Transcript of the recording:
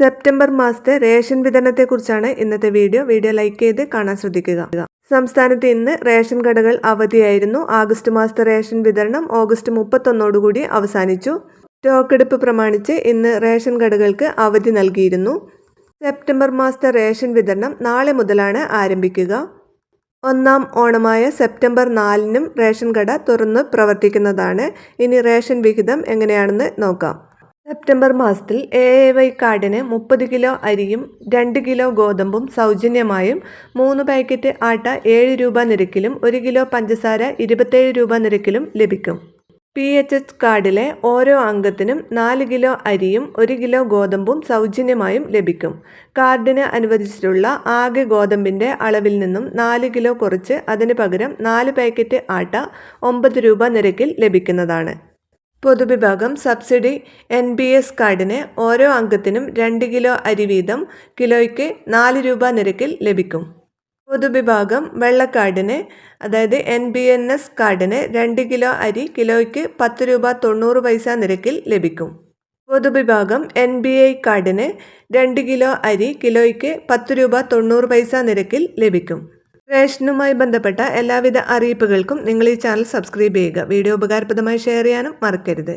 September മാസത്തെ ration വിതരണത്തെക്കുറിച്ചാണ് ഇന്നത്തെ video. Video like ചെയ്ത് കാണാൻ ശ്രദ്ധിക്കുക. സംസ്ഥാനത്ത് ഇന്ന് റേഷൻ കടകൾ അവധിയായിരുന്നു. ആഗസ്റ്റ് മാസത്തെ റേഷൻ വിതരണം ഓഗസ്റ്റ് മുപ്പത്തൊന്നോടുകൂടി അവസാനിച്ചു. സ്റ്റോക്കെടുപ്പ് പ്രമാണിച്ച് ഇന്ന് റേഷൻ കടകൾക്ക് അവധി നൽകിയിരുന്നു. സെപ്റ്റംബർ മാസത്തെ റേഷൻ വിതരണം നാളെ മുതലാണ് ആരംഭിക്കുക. ഒന്നാം ഓണമായ സെപ്റ്റംബർ നാലിനും റേഷൻ കട തുറന്ന് പ്രവർത്തിക്കുന്നതാണ്. ഇനി റേഷൻ വിഹിതം എങ്ങനെയാണെന്ന് നോക്കാം. സെപ്റ്റംബർ മാസത്തിൽ എ എ വൈ കാർഡിന് മുപ്പത് കിലോ അരിയും രണ്ട് കിലോ ഗോതമ്പും സൗജന്യമായും മൂന്ന് പാക്കറ്റ് ആട്ട ഏഴ് രൂപ നിരക്കിലും ഒരു കിലോ പഞ്ചസാര ഇരുപത്തേഴ് രൂപ നിരക്കിലും ലഭിക്കും. പി എച്ച് എച്ച് കാർഡിലെ ഓരോ അംഗത്തിനും നാല് കിലോ അരിയും ഒരു കിലോ ഗോതമ്പും സൗജന്യമായും ലഭിക്കും. കാർഡിന് അനുവദിച്ചിട്ടുള്ള ആകെ ഗോതമ്പിന്റെ അളവിൽ നിന്നും നാല് കിലോ കുറച്ച് അതിന് പകരം നാല് പാക്കറ്റ് ആട്ട ഒമ്പത് രൂപ നിരക്കിൽ ലഭിക്കുന്നതാണ്. പൊതുവിഭാഗം സബ്സിഡി എൻ ബി എസ് കാർഡിന് ഓരോ അംഗത്തിനും രണ്ട് കിലോ അരി വീതം കിലോയ്ക്ക് നാല് രൂപ നിരക്കിൽ ലഭിക്കും. പൊതുവിഭാഗം വെള്ളക്കാർഡിന് അതായത് എൻ ബി എൻ എസ് കാർഡിന് രണ്ട് കിലോ അരി കിലോയ്ക്ക് പത്ത് രൂപ തൊണ്ണൂറ് പൈസ നിരക്കിൽ ലഭിക്കും. പൊതുവിഭാഗം എൻ ബി ഐ കാർഡിന് രണ്ട് കിലോ അരി കിലോയ്ക്ക് പത്ത് രൂപ തൊണ്ണൂറ് പൈസ നിരക്കിൽ ലഭിക്കും. റേഷനുമായി ബന്ധപ്പെട്ട എല്ലാവിധ അറിയിപ്പുകൾക്കും നിങ്ങൾ ഈ ചാനൽ സബ്സ്ക്രൈബ് ചെയ്യുക. വീഡിയോ ഉപകാരപ്രദമായി ഷെയർ ചെയ്യാനും മറക്കരുത്.